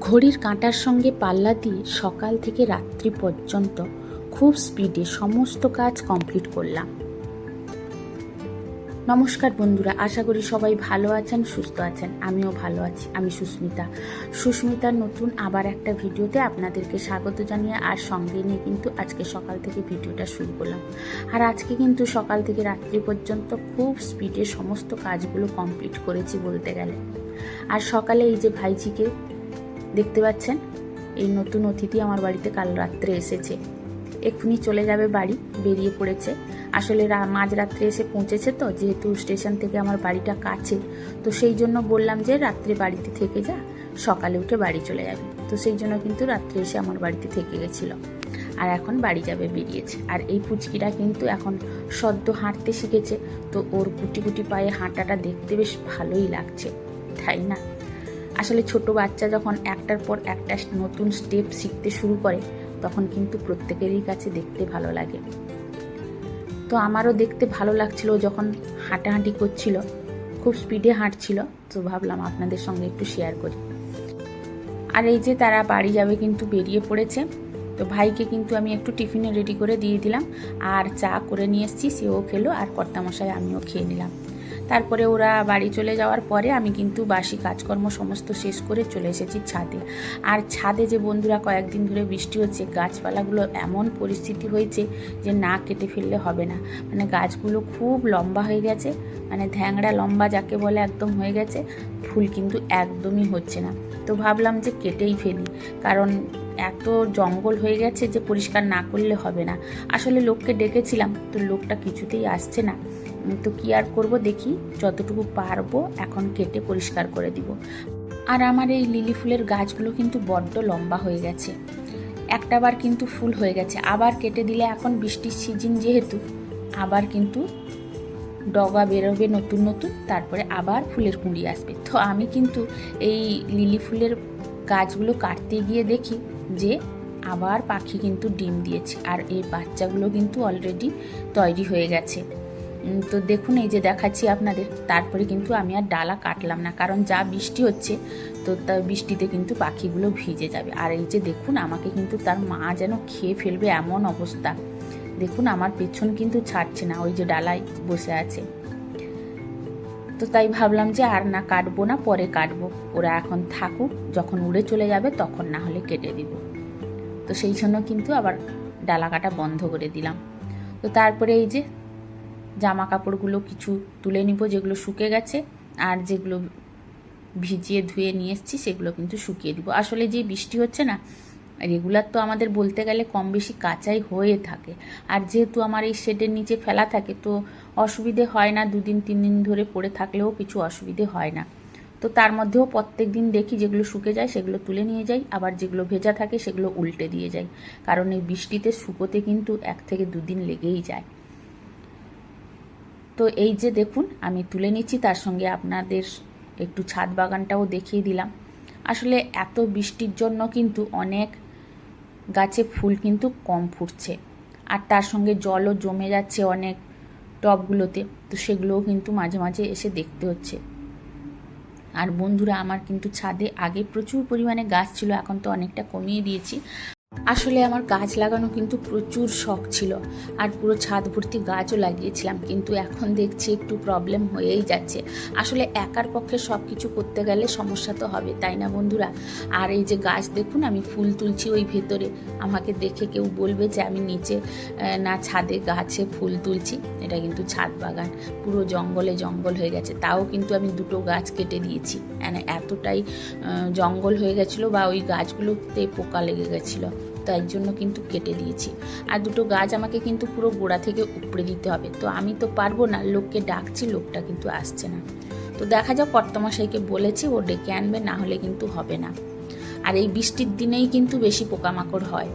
ঘড়ির কাঁটার সঙ্গে পাল্লা দিয়ে সকাল থেকে রাত্রি পর্যন্ত খুব স্পিডে সমস্ত কাজ কমপ্লিট করলাম। নমস্কার বন্ধুরা, আশা করি সবাই ভালো আছেন, সুস্থ আছেন। আমিও ভালো আছি, আমি সুস্মিতা। সুস্মিতার নতুন আবার একটা ভিডিওতে আপনাদেরকে স্বাগত জানিয়ে আর সঙ্গে নিয়ে কিন্তু আজকে সকাল থেকে ভিডিওটা শুরু করলাম। আর আজকে কিন্তু সকাল থেকে রাত্রি পর্যন্ত খুব স্পিডে সমস্ত কাজগুলো কমপ্লিট করেছি বলতে গেলে। আর সকালে এই যে ভাইজিকে দেখতে পাচ্ছেন, এই নতুন অতিথি আমার বাড়িতে কাল রাত্রে এসেছে। এক্ষুনি চলে যাবে বাড়ি, বেরিয়ে পড়েছে। আসলে মাঝরাত্রে এসে পৌঁছেছে তো, যেহেতু স্টেশন থেকে আমার বাড়িটা কাছে। তো সেই জন্য বললাম যে রাত্রে বাড়িতে থেকে যা, সকালে উঠে বাড়ি চলে যাবে। তো সেই জন্য কিন্তু রাত্রে এসে আমার বাড়িতে থেকে গেছিল। আর এখন বাড়ি যাবে বেরিয়েছে। আর এই পুচকিটা কিন্তু এখন সদ্য হাঁটতে শিখেছে। তো ওর গুটি গুটি পায়ে হাঁটাটা দেখতে বেশ ভালোই লাগছে। তাই না? আসলে ছোট বাচ্চা যখন একটার পর একটা নতুন স্টেপ শিখতে শুরু করে তখন কিন্তু প্রত্যেকেরই কাছে দেখতে ভালো লাগে। তো আমারও দেখতে ভালো লাগছিল যখন হাঁটাহাঁটি করছিল, খুব স্পিডে হাঁটছিল, তো ভাবলাম আপনাদের সঙ্গে একটু শেয়ার করি। আর এই যে তারা বাড়ি যাবে কিন্তু বেরিয়ে পড়েছে, তো ভাইকে কিন্তু আমি একটু টিফিনে রেডি করে দিয়ে দিলাম। আর চা করে নিয়ে এসেছি সেও খেলো, আর কর্তামশাই আমিও খেয়ে নিলাম। তারপরে ওরা বাড়ি চলে যাওয়ার পরে আমি কিন্তু বাসি কাজকর্ম সমস্ত শেষ করে চলে এসেছি ছাদে। আর ছাদে যে বন্ধুরা কয়েকদিন ধরে বৃষ্টি হচ্ছে, গাছপালাগুলো এমন পরিস্থিতি হয়েছে যে না কেটে ফেললে হবে না। মানে গাছগুলো খুব লম্বা হয়ে গেছে মানে ধ্যাংড়া লম্বা যাকে বলে একদম হয়ে গেছে, ফুল কিন্তু একদমই হচ্ছে না। তো ভাবলাম যে কেটেই ফেলি, কারণ এত জঙ্গল হয়ে গেছে যে পরিষ্কার না করলে হবে না। আসলে লোককে ডেকেছিলাম, তো লোকটা কিছুতেই আসছে না। তো কি আর করব দেখি। যতটুকু পারব এখন কেটে পরিষ্কার করে দিব। আর আমার এই লিলি ফুলের গাছগুলো কিন্তু বড্ড লম্বা হয়ে গেছে। একটাবার কিন্তু ফুল হয়ে গেছে। আবার কেটে দিলে এখন বৃষ্টির সিজন যেহেতু, আবার কিন্তু ডগা বেরোবে নতুন নতুন, তারপরে আবার ফুলের কুঁড়ি আসবে। তো আমি কিন্তু এই লিলি ফুলের গাছগুলো কাটতে গিয়ে দেখি যে আবার পাখি কিন্তু ডিম দিয়েছে। আর এই বাচ্চাগুলো কিন্তু অলরেডি তৈরি হয়ে গেছে। তো দেখুন, এই যে দেখাচ্ছি আপনাদের, তারপরে কিন্তু আমি আর ডালা কাটলাম না, কারণ যা বৃষ্টি হচ্ছে, তো তা বৃষ্টিতে কিন্তু পাখিগুলো ভিজে যাবে। আর এই যে দেখুন, আমাকে কিন্তু তার মা যেন খেয়ে ফেলবে এমন অবস্থা। দেখুন, আমার পেছন কিন্তু ছাড়ছে না, ওই যে ডালায় বসে আছে। তো তাই ভাবলাম যে আর না কাটবো না, পরে কাটবো। ওরা এখন থাকুক, যখন উড়ে চলে যাবে, তখন না হলে কেটে দিব। তো সেই জন্য কিন্তু আবার ডালা কাটা বন্ধ করে দিলাম। তো তারপরে এই যে জামা কাপড়গুলো কিছু তুলে নিব, যেগুলো শুকে গেছে, আর যেগুলো ভিজিয়ে ধুয়ে নিয়ে এসেছি, সেগুলো কিন্তু শুকিয়ে দিব। আসলে যে বৃষ্টি হচ্ছে না, রেগুলার তো আমাদের বলতে গেলে কম বেশি কাঁচাই হয়ে থাকে। আর যেহেতু আমার এই শেডের নিচে ফেলা থাকে, তো অসুবিধে হয় না, দুদিন, তিন দিন ধরে পড়ে থাকলেও কিছু অসুবিধে হয় না। তো তার মধ্যেও প্রত্যেক দিন দেখি যেগুলো শুকে যায়, সেগুলো তুলে নিয়ে যাই, আবার যেগুলো ভেজা থাকে, সেগুলো উল্টে দিয়ে যাই। কারণ এই বৃষ্টিতে শুকোতে কিন্তু এক থেকে দুদিন লেগেই যায়। তো এই যে দেখুন, আমি তুলে নিচ্ছি, তার সঙ্গে আপনাদের একটু ছাদ বাগানটাও দেখিয়ে দিলাম। আসলে এত বৃষ্টির জন্য কিন্তু অনেক গাছে ফুল কিন্তু কম ফুটছে। আর তার সঙ্গে জলও জমে যাচ্ছে অনেক টবগুলোতে তো সেগুলোও কিন্তু মাঝে মাঝে এসে দেখতে হচ্ছে। আর বন্ধুরা, আমার কিন্তু ছাদে আগে প্রচুর পরিমাণে গাছ ছিল, এখন তো অনেকটা কমিয়ে দিয়েছি। আসলে আমার গাছ লাগানো কিন্তু প্রচুর শখ ছিল, আর পুরো ছাদ ভর্তি গাছও লাগিয়েছিলাম, কিন্তু এখন দেখছি একটু প্রবলেম হয়েই যাচ্ছে। আসলে একার পক্ষে সব কিছু করতে গেলে সমস্যা তো হবে, তাই না বন্ধুরা? আর এই যে গাছ দেখুন, আমি ফুল তুলছি ওই ভেতরে। আমাকে দেখে কেউ বলবে যে আমি নিচে না ছাদে গাছে ফুল তুলছি, এটা কিন্তু ছাদ বাগান, পুরো জঙ্গলে জঙ্গল হয়ে গেছে। তাও কিন্তু আমি দুটো গাছ কেটে দিয়েছি মানে এতটাই জঙ্গল হয়ে গেছিল বা ওই গাছগুলোতে পোকা লেগে গেছিল। তাই জন্য কিন্তু কেটে দিয়েছি। আর দুটো গাছ আমাকে কিন্তু পুরো গোড়া থেকে উপড়ে দিতে হবে। তো আমি তো পারব না, লোককে ডাকছি, লোকটা কিন্তু আসছে না। তো দেখা যাক কর্তমশাইকে বলেছি, ও ডেকে আনবে, না হলে কিন্তু হবে না। আর এই বৃষ্টির দিনেই কিন্তু বেশি পোকামাকড় হয়।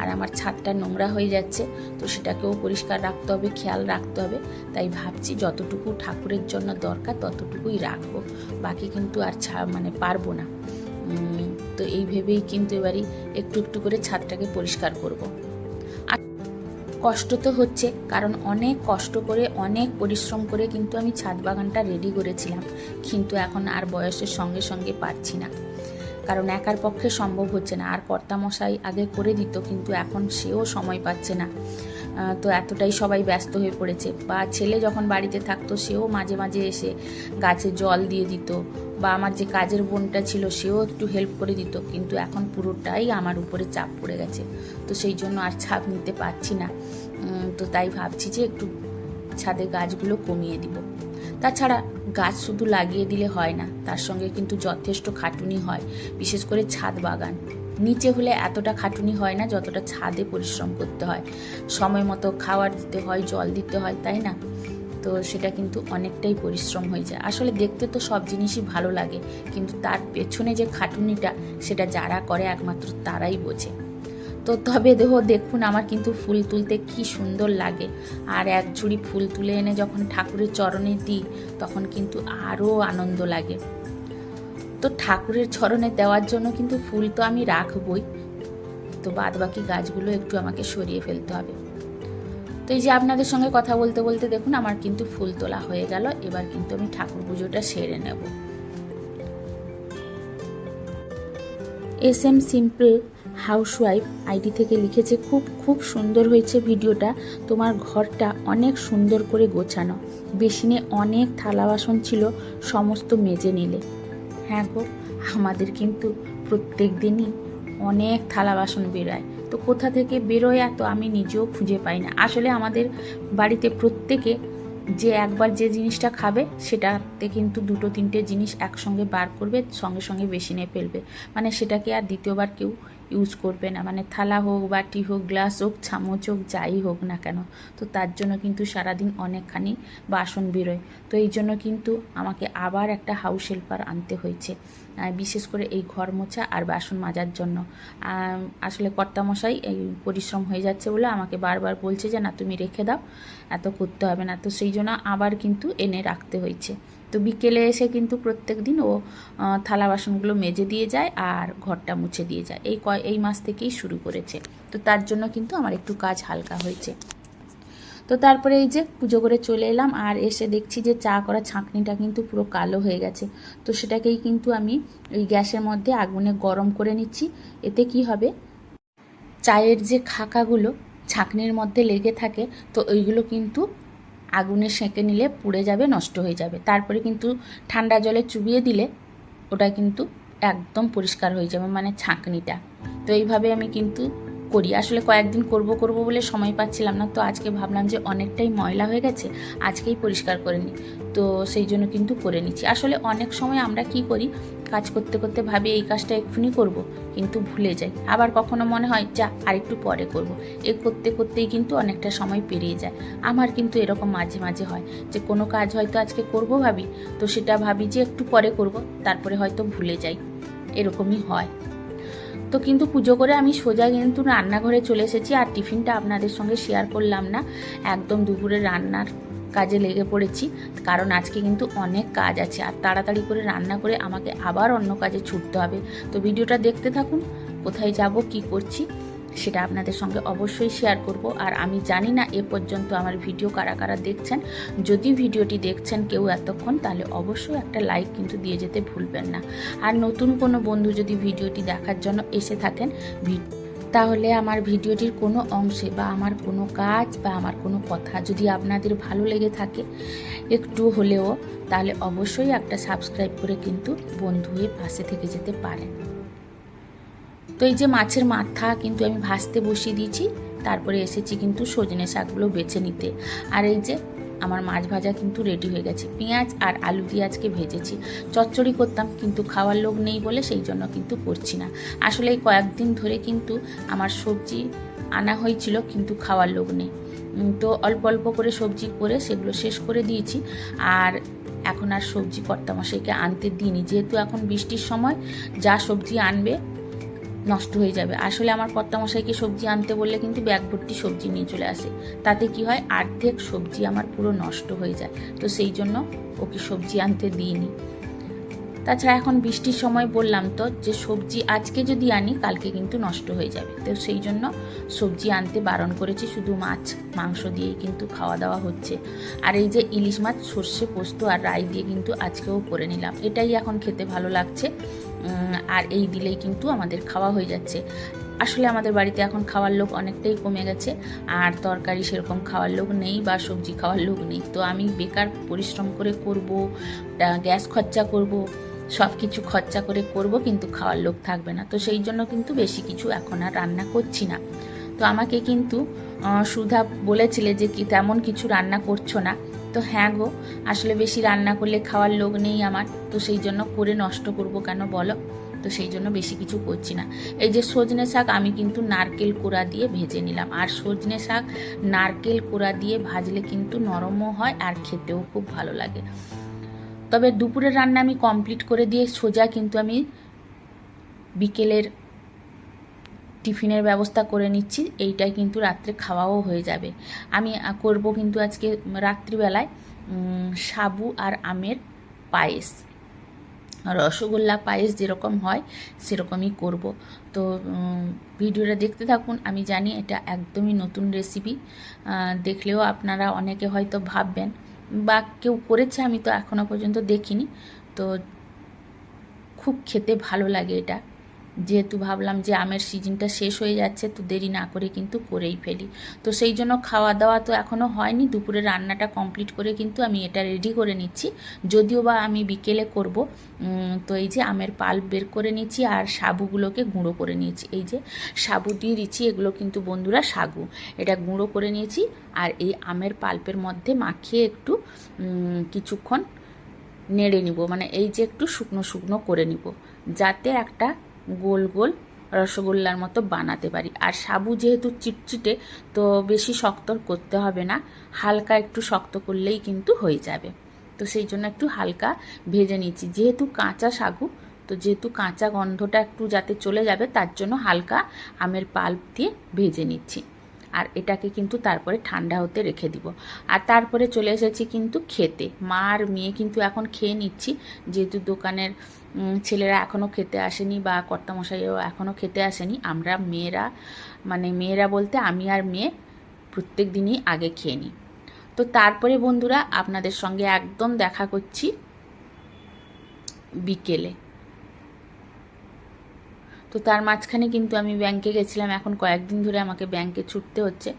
আর আমার ছাদটা নোংরা হয়ে যাচ্ছে, তো সেটাকেও পরিষ্কার রাখতে হবে, খেয়াল রাখতে হবে। তাই ভাবছি যতটুকু ঠাকুরের জন্য দরকার, ততটুকুই রাখব। বাকি কিন্তু আর ছা মানে পারব না। তো এই ভেবেই কিন্তু এবারই একটু একটু করে ছাদটাকে পরিষ্কার করব। আর কষ্ট তো হচ্ছে, কারণ অনেক কষ্ট করে, অনেক পরিশ্রম করে কিন্তু আমি ছাদ বাগানটা রেডি করেছিলাম। কিন্তু এখন আর বয়সের সঙ্গে সঙ্গে পারছি না। কারণ একার পক্ষে সম্ভব হচ্ছে না। আর কর্তামশাই আগে করে দিত, কিন্তু এখন সেও সময় পাচ্ছে না। তো এতটাই সবাই ব্যস্ত হয়ে পড়েছে। বা ছেলে যখন বাড়িতে থাকতো, সেও মাঝে মাঝে এসে গাছে জল দিয়ে দিত বা আমার যে কাজের বোনটা ছিল, সেও একটু হেল্প করে দিত। কিন্তু এখন পুরোটাই আমার উপরে চাপ পড়ে গেছে। তো সেই জন্য আর ছাপ নিতে পারছি না। তো তাই ভাবছি যে একটু ছাদে গাছগুলো কমিয়ে দিব। তাছাড়া গাছ শুধু লাগিয়ে দিলে হয় না, তার সঙ্গে কিন্তু যথেষ্ট খাটুনি হয়, বিশেষ করে ছাদ বাগান। নিচে হলে এতটা খাটুনি হয় না যতটা ছাদে পরিশ্রম করতে হয়। সময় মতো খাবার দিতে হয়, জল দিতে হয়, তাই না? তো সেটা কিন্তু অনেকটাই পরিশ্রম হয়ে যায়। আসলে দেখতে তো সব জিনিসই ভালো লাগে, কিন্তু তার পেছনে যে খাটুনিটা, সেটা যারা করে একমাত্র তারাই বোঝে। তো তবে দেহ দেখুন, আমার কিন্তু ফুল তুলতে কি সুন্দর লাগে। আর এক ঝুড়ি ফুল তুলে এনে যখন ঠাকুরের চরণে দিই, তখন কিন্তু আরও আনন্দ লাগে। তো ঠাকুরের চরণে দেওয়ার জন্য কিন্তু ফুল তো আমি রাখবই। তো বাদ বাকি গাছগুলো একটু আমাকে সরিয়ে ফেলতে হবে। তো এই যে আপনাদের সঙ্গে কথা বলতে বলতে দেখুন, আমার কিন্তু ফুল তোলা হয়ে গেল। এবার কিন্তু আমি ঠাকুর পুজোটা সেরে নেব। S M simple housewife ID থেকে লিখেছে, খুব খুব সুন্দর হয়েছে ভিডিওটা। তোমার ঘরটা অনেক সুন্দর করে গোছানো। বেসিনে অনেক থালা বাসন ছিল, সমস্ত মেজে নিলে। হ্যাঁ গো, আমাদের কিন্তু প্রত্যেক দিনই অনেক থালা বাসন বেরোয়। তো কোথা থেকে বেরোয় এত আমি নিজেও খুঁজে পাই না। আসলে আমাদের বাড়িতে প্রত্যেকে যে একবার যে জিনিসটা খাবে, সেটাতে কিন্তু দুটো তিনটে জিনিস একসঙ্গে বার করবে, সঙ্গে সঙ্গে বেশি নিয়ে ফেলবে। মানে সেটাকে আর দ্বিতীয়বার কেউ ইউজ করবে না। মানে থালা হোক, বাটি হোক গ্লাস হোক, চামচ হোক, যাই হোক না কেন, তো তার জন্য কিন্তু সারাদিন অনেকখানি বাসন বেরোয়। তো এই জন্য কিন্তু আমাকে আবার একটা হাউস হেল্পার আনতে হয়েছে বিশেষ করে এই ঘর মোছা আর বাসন মাজার জন্য। আসলে কর্তামশাই এই পরিশ্রম হয়ে যাচ্ছে বলে আমাকে বারবার বলছে যে, না, তুমি রেখে দাও, এত করতে হবে না। তো সেই জন্য আবার কিন্তু এনে রাখতে হয়েছে। তো বিকেলে এসে কিন্তু প্রত্যেক দিন ও থালা বাসনগুলো মেজে দিয়ে যায় আর ঘরটা মুছে দিয়ে যায়। এই কয়, এই মাস থেকেই শুরু করেছে। তো তার জন্য কিন্তু আমার একটু কাজ হালকা হয়েছে। তো তারপরে এই যে পুজো করে চলে এলাম আর এসে দেখছি যে চা করা ছাঁকনিটা কিন্তু পুরো কালো হয়ে গেছে। তো সেটাকেই কিন্তু আমি ওই গ্যাসের মধ্যে আগুনে গরম করে নিচ্ছি। এতে কি হবে? চায়ের যে খাকাগুলো ছাঁকনির মধ্যে লেগে থাকে, তো ওইগুলো কিন্তু আগুনে সেঁকে নিলে পুড়ে যাবে, নষ্ট হয়ে যাবে। তারপরে কিন্তু ঠান্ডা জলে চুবিয়ে দিলে ওটা কিন্তু একদম পরিষ্কার হয়ে যাবে মানে ছাঁকনিটা। তো এইভাবে আমি কিন্তু করি। আসলে কয়েকদিন করব করব বলে সময় পাচ্ছিলাম না, তো আজকে ভাবলাম যে অনেকটাই ময়লা হয়ে গেছে, আজকেই পরিষ্কার করে নিই। তো সেই জন্য কিন্তু করে নিচ্ছি। আসলে অনেক সময় আমরা কি করি কাজ করতে করতে ভাবি এই কাজটা এক্ষুনি করব, কিন্তু ভুলে যাই। আবার কখনো মনে হয়, যা, আরেকটু পরে করব। এ করতে করতেই কিন্তু অনেকটা সময় পেরিয়ে যায়। আমার কিন্তু এরকম মাঝে মাঝে হয় যে, কোনো কাজ হয়তো আজকে করব ভাবি, তো সেটা ভাবি যে, একটু পরে করব, তারপরে হয়তো ভুলে যাই। এরকমই হয়। তো কিন্তু পুজো করে আমি সোজা কিন্তু রান্নাঘরে চলে এসেছি, আর টিফিনটা আপনাদের সঙ্গে শেয়ার করলাম না। একদম দুপুরে রান্নার কাজে লেগে পড়েছি, কারণ আজকে কিন্তু অনেক কাজ আছে। আর তাড়াতাড়ি করে রান্না করে আমাকে আবার অন্য কাজে ছুটতে হবে। তো ভিডিওটা দেখতে থাকুন, কোথায় যাব, কি করছি, সেটা আপনাদের সঙ্গে অবশ্যই শেয়ার করব। আর আমি জানি না এ পর্যন্ত আমার ভিডিও কারা কারা দেখছেন। যদি ভিডিওটি দেখছেন কেউ এতক্ষণ, তাহলে অবশ্যই একটা লাইক কিন্তু দিয়ে যেতে ভুলবেন না। আর নতুন কোনো বন্ধু যদি ভিডিওটি দেখার জন্য এসে থাকেন ভি- তাহলে আমার ভিডিওটির কোনো অংশে বা আমার কোনো কাজ বা আমার কোনো কথা যদি আপনাদের ভালো লেগে থাকে একটু হলেও, তাহলে অবশ্যই একটা সাবস্ক্রাইব করে কিন্তু বন্ধু হয়ে পাশে থেকে যেতে পারেন। তো এই যে মাছের মাথা কিন্তু আমি ভাজতে বসিয়ে দিয়েছি, তারপরে এসেছি কিন্তু সজনে শাকগুলো বেছে নিতে। আর এই যে আমার মাছ ভাজা কিন্তু রেডি হয়ে গেছে। পেঁয়াজ আর আলু দিয়ে আজকে ভেজেছি। চচ্চড়ি করতাম, কিন্তু খাওয়ার লোক নেই বলে সেই জন্য কিন্তু করছি না। আসলে কয়েকদিন ধরে কিন্তু আমার সবজি আনা হয়েছিল, কিন্তু খাওয়ার লোক নেই। তো অল্প অল্প করে সবজি করে সেগুলো শেষ করে দিয়েছি। আর এখন আর সবজি কর্তামশাইকে আনতে দিইনি। যেহেতু এখন বৃষ্টির সময়, যা সবজি আনবে নষ্ট হয়ে যাবে। আসলে আমার কর্তামশাইকে সবজি আনতে বললে কিন্তু ব্যাগ ভর্তি সবজি নিয়ে চলে আসে। তাতে কি হয়? অর্ধেক সবজি আমার পুরো নষ্ট হয়ে যায়। তো সেই জন্য ওকে সবজি আনতে দিইনি। তাছাড়া এখন বৃষ্টির সময় বললাম তো যে সবজি আজকে যদি আনি, কালকে কিন্তু নষ্ট হয়ে যাবে। তো সেই জন্য সবজি আনতে বারণ করেছি, শুধু মাছ, মাংস দিয়েই কিন্তু খাওয়া দাওয়া হচ্ছে। আর এই যে ইলিশ মাছ, সর্ষে পোস্ত আর রাই দিয়ে কিন্তু আজকেও করে নিলাম। এটাই এখন খেতে ভালো লাগছে আর এই দিলেই কিন্তু আমাদের খাওয়া হয়ে যাচ্ছে। আসলে আমাদের বাড়িতে এখন খাওয়ার লোক অনেকটাই কমে গেছে, আর তরকারি সেরকম খাওয়ার লোক নেই বা সবজি খাওয়ার লোক নেই। তো আমি বেকার পরিশ্রম করে করব গ্যাস খরচা করব সব কিছু খরচা করে করব, কিন্তু খাওয়ার লোক থাকবে না। তো সেই জন্য কিন্তু বেশি কিছু এখন আর রান্না করছি না। তো আমাকে কিন্তু সুধা বলেছিলে যে কি তেমন কিছু রান্না করছ না। তো হ্যাঁ গো, আসলে বেশি রান্না করলে খাওয়ার লোক নেই আমার। তো সেই জন্য করে নষ্ট করব কেন বলো? তো সেই জন্য বেশি কিছু করছি না। এই যে সজনে শাক, আমি কিন্তু নারকেল কোড়া দিয়ে ভেজে নিলাম। আর সজনে শাক নারকেল কোড়া দিয়ে ভাজলে কিন্তু নরমও হয় আর খেতেও খুব ভালো লাগে। তবে দুপুরের রান্না আমি কমপ্লিট করে দিয়ে সোজা কিন্তু আমি বিকেলের টিফিনের ব্যবস্থা করে নিচ্ছি। এইটাই কিন্তু রাত্রে খাওয়াও হয়ে যাবে। আমি করব কিন্তু আজকে রাত্রিবেলায় সাবু আর আমের পায়েস। রসগোল্লা পায়েস যেরকম হয়, সেরকমই করব। তো ভিডিওটা দেখতে থাকুন। আমি জানি এটা একদমই নতুন রেসিপি দেখলেও আপনারা অনেকে হয়তো ভাববেন বা কেউ করেছে আমি তো এখনও পর্যন্ত দেখিনি। তো খুব খেতে ভালো লাগে এটা। যেহেতু ভাবলাম যে আমের সিজনটা শেষ হয়ে যাচ্ছে, তো দেরি না করে কিন্তু করেই ফেলি। তো সেই জন্য খাওয়া দাওয়া তো এখনও হয়নি, দুপুরে রান্নাটা কমপ্লিট করে কিন্তু আমি এটা রেডি করে নিচ্ছি। যদিও বা আমি বিকেলে করব তো এই যে আমের পাল্প বের করে নিচ্ছি আর সাবুগুলোকে গুঁড়ো করে নিয়েছি। এই যে সাবু দিয়ে দিচ্ছি, এগুলো কিন্তু বন্ধুরা সাগু। এটা গুঁড়ো করে নিয়েছি আর এই আমের পাল্পের মধ্যে মাখিয়ে একটু কিছুক্ষণ নেড়ে নিব। মানে এই যে একটু শুকনো শুকনো করে নিব, যাতে একটা গোল গোল রসগোল্লার মতো বানাতে পারি। আর সাবু যেহেতু চিটচিটে, তো বেশি শক্ত করতে হবে না। হালকা একটু শক্ত করলেই কিন্তু হয়ে যাবে। তো সেই জন্য একটু হালকা ভেজে নিচ্ছি যেহেতু কাঁচা সাগু, তো যেহেতু কাঁচা গন্ধটা একটু যাতে চলে যাবে, তার জন্য হালকা আমের পাল্প দিয়ে ভেজে নিচ্ছি। আর এটাকে কিন্তু তারপরে ঠান্ডা হতে রেখে দিব। আর তারপরে চলে এসেছি কিন্তু খেতে। মা আর মেয়ে কিন্তু এখন খেয়ে নিচ্ছি। যেহেতু দোকানের ছেলেরা এখনও খেতে আসেনি বা কর্তামশাইও এখনও খেতে আসেনি, আমরা মেয়েরা মানে মেয়েরা বলতে আমি আর মেয়ে প্রত্যেক দিনই আগে খেয়ে নিই। তো তারপরে বন্ধুরা, আপনাদের সঙ্গে একদম দেখা করছি বিকেলে। তো তার মাঝখানে কিন্তু আমি ব্যাংকে গেছিলাম। এখন কয়েকদিন ধরে আমাকে ব্যাংকে ছুটতে হচ্ছে।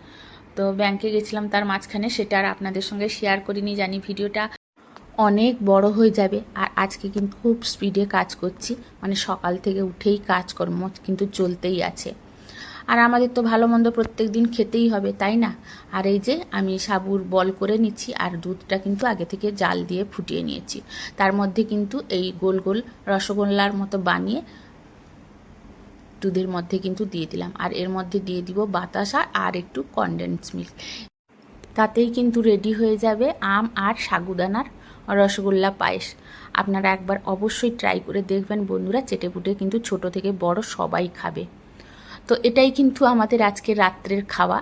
তো ব্যাংকে গেছিলাম, তার মাঝখানে সেটা আর আপনাদের সঙ্গে শেয়ার করিনি, জানি ভিডিওটা অনেক বড় হয়ে যাবে। আর আজকে কিন্তু খুব স্পিডে কাজ করছি। মানে সকাল থেকে উঠেই কাজকর্ম কিন্তু চলতেই আছে। আর আমাদের তো ভালো মন্দ প্রত্যেক দিন খেতেই হবে, তাই না? আর এই যে আমি সাবুর বল করে নিচ্ছি আর দুধটা কিন্তু আগে থেকে জাল দিয়ে ফুটিয়ে নিয়েছি। তার মধ্যে কিন্তু এই গোল গোল রসগোল্লার মতো বানিয়ে দুধের মধ্যে কিন্তু দিয়ে দিলাম। আর এর মধ্যে দিয়ে দিব বাতাসা আর একটু কনডেন্স মিল্ক তাতেই কিন্তু রেডি হয়ে যাবে আম আর সাগুদানার রসগোল্লা পায়েস। আপনারা একবার অবশ্যই ট্রাই করে দেখবেন বন্ধুরা, চেটেপুটে কিন্তু ছোট থেকে বড় সবাই খাবে। তো এটাই কিন্তু আমাদের আজকে রাত্রের খাওয়া।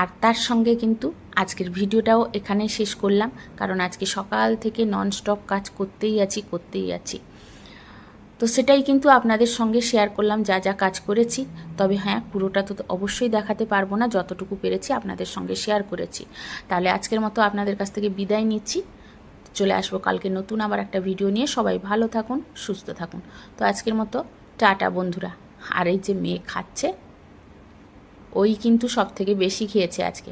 আর তার সঙ্গে কিন্তু আজকের ভিডিওটাও এখানে শেষ করলাম। কারণ আজকে সকাল থেকে ননস্টপ কাজ করতেই আছি করতেই আছি। তো সেটাই কিন্তু আপনাদের সঙ্গে শেয়ার করলাম, যা যা কাজ করেছি। তবে হ্যাঁ পুরোটা তো অবশ্যই দেখাতে পারব না, যতটুকু পেরেছি আপনাদের সঙ্গে শেয়ার করেছি। তাহলে আজকের মতো আপনাদের কাছ থেকে বিদায় নিচ্ছি। চলে আসব কালকে নতুন আবার একটা ভিডিও নিয়ে। সবাই ভালো থাকুন, সুস্থ থাকুন। তো আজকের মতো, টাটা বন্ধুরা। আর এই যে মেয়ে খাচ্ছে, ওই কিন্তু সব থেকে বেশি খেয়েছে আজকে।